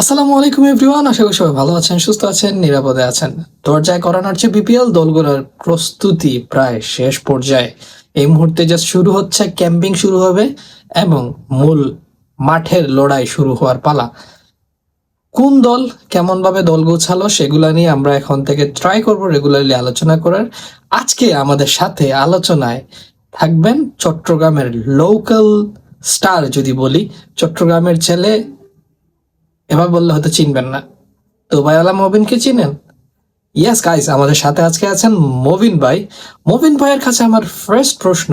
আসসালামু আলাইকুম এভরিওয়ান, আশা করি সবাই ভালো আছেন, সুস্থ আছেন, নিরাপদে আছেন। দরজায় করানোর চেয়ে বিপিএল দলগুলোর প্রস্তুতি প্রায় শেষ পর্যায়ে। এই মুহূর্তে জাস্ট শুরু হচ্ছে, ক্যাম্পিং শুরু হবে এবং মূল মাঠের লড়াই শুরু হওয়ার পালা। কোন দল কেমন ভাবে দল গোছালো সেগুলা নিয়ে আমরা এখন থেকে ট্রাই করব রেগুলারলি আলোচনা করার। আজকে আমাদের সাথে আলোচনায় থাকবেন চট্টগ্রামের লোকাল স্টার যদি বলি, চট্টগ্রামের ছেলে এবার বললে হয়তো চিনবেন না। দুবাইওয়ালা মবিনকে চিনেন? ইয়াস গাইস আমাদের সাথে আজকে আছেন মবিন ভাই। মবিন ভাইয়ের কাছে আমার ফার্স্ট প্রশ্ন,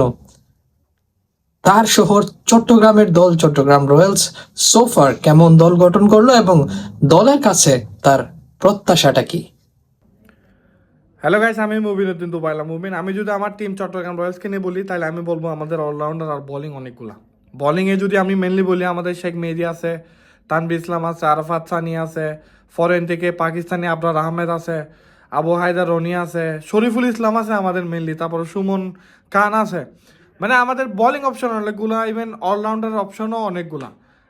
তার শহর চট্টগ্রামের দল চট্টগ্রাম রয়্যালস সোফার কেমন দল গঠন করল এবং দলের কাছে তার প্রত্যাশাটা কি? হ্যালো গাইস আমি মুবিন উদ্দিন দুবাইলা। মুবিন, আমি যদি আমার টিম চট্টগ্রাম রয়্যালসকে নিয়ে বলি, তাহলে আমি বলব আমাদের অলরাউন্ডার আর বোলিং অনেকগুলা। বোলিংয়ে যদি আমি মেনলি বলি, আমাদের শেখ মেহেদি আছে তানভি ইসলাম আছে, আরফাত সানি আছে, ফরেন থেকে পাকিস্তানি আবরার আহমেদ আছে, আবু হায়দার রনি আছে, শরীফুল ইসলাম আছে আমাদের মেনলি তারপর সুমন খান আছে। মানে আমাদের বোলিং অপশন অনেকগুলা ইভেন অলরাউন্ডার অপশনও অনেকগুলা।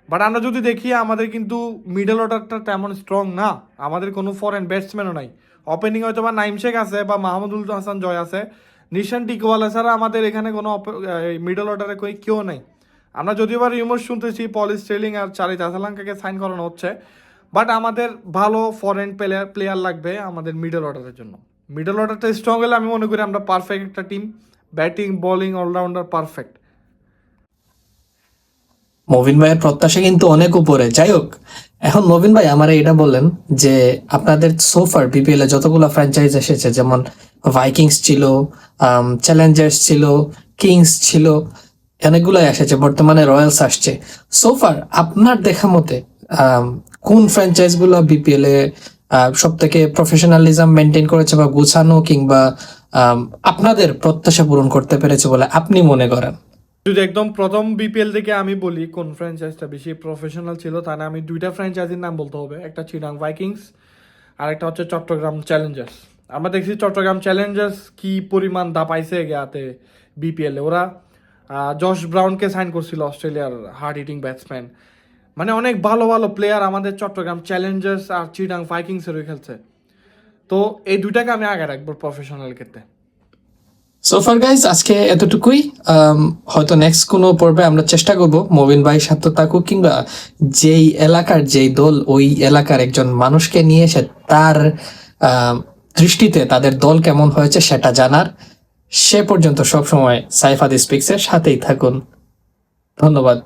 বাট আমরা যদি দেখি, আমাদের কিন্তু মিডল অর্ডারটা তেমন স্ট্রং না। আমাদের কোনো ফরেন ব্যাটসম্যানও নাই। ওপেনিং হয়তো বা নাইম শেখ আছে বা মাহমুদুল হাসান জয় আছে। নিশান টিকওয়ালা ছাড়া আমাদের এখানে কোনো মিডল অর্ডারে কই কেউ নেই। আমরা যদিও বা রিউমার শুনতেছি পলিস ট্রেলিং আর চারি আসালাঙ্কাকে সাইন করানো হচ্ছে বাট আমাদের ভালো ফরেন প্লেয়ার প্লেয়ার লাগবে আমাদের মিডল অর্ডারের জন্য। মিডল অর্ডারটা স্ট্রং হলে আমি মনে করি আমরা পারফেক্ট একটা team batting bowling allrounder perfect Mobin ভাইয়ের প্রত্যাশা কিন্তু অনেক উপরে। যাই হোক, এখন মবিন ভাই আমার এটা বললেন যে আপনাদের সোফার বিপিএল এ যতগুলো ফ্র্যাঞ্চাইজ এসেছে, যেমন ভাইকিংস ছিল চ্যালেঞ্জার্স ছিল কিংস ছিল অনেকগুলাই এসেছে বর্তমানে রয়্যালস আসছে। সোফার আপনার দেখা মতে কোন ফ্র্যাঞ্চাইজগুলো বিপিএল এ সব থেকে প্রফেশনালিজম মেনটেন করেছে বা গোছানো কিংবা আপনাদের প্রত্যাশা পূরণ করতে পেরেছে বলে আপনি মনে করেন? যদি একদম প্রথম বিপিএল থেকে আমি বলি, কোন ফ্র্যাঞ্চাইজটা বেশি প্রফেশনাল ছিল তাহলে আমি দুইটা ফ্র্যাঞ্চাইজির নাম বলতে হবে। একটা চিরাং ভাইকিংস আর একটা হচ্ছে চট্টগ্রাম চ্যালেঞ্জার্স আমরা দেখছি চট্টগ্রাম চ্যালেঞ্জার্স কি পরিমাণ দাপাইছে গেয়াতে বিপিএল ওরা জশ ব্রাউনকে সাইন করছিল অস্ট্রেলিয়ার হার্ড হিটিং ব্যাটসম্যান মানে অনেক ভালো ভালো প্লেয়ার আমাদের চট্টগ্রাম চ্যালেঞ্জার্স আর চিরাং ভাইকিংসেরও খেলছে। তো এই দুইটাকে আমি আগে রাখব প্রফেশনাল ক্ষেত্রে। সোফার গাইজ আজকে এতটুকুই। আম, হয়তো নেক্সট কোনো পর্বে আমরা চেষ্টা করব মবিন ভাই সাথে থাকুক কিংবা যেই এলাকার যেই দল ওই এলাকার একজন মানুষকে নিয়ে এসে তার দৃষ্টিতে তাদের দল কেমন হয়েছে সেটা জানার। সে পর্যন্ত সবসময় সাইফাদি স্পিক্সের সাথেই থাকুন। ধন্যবাদ।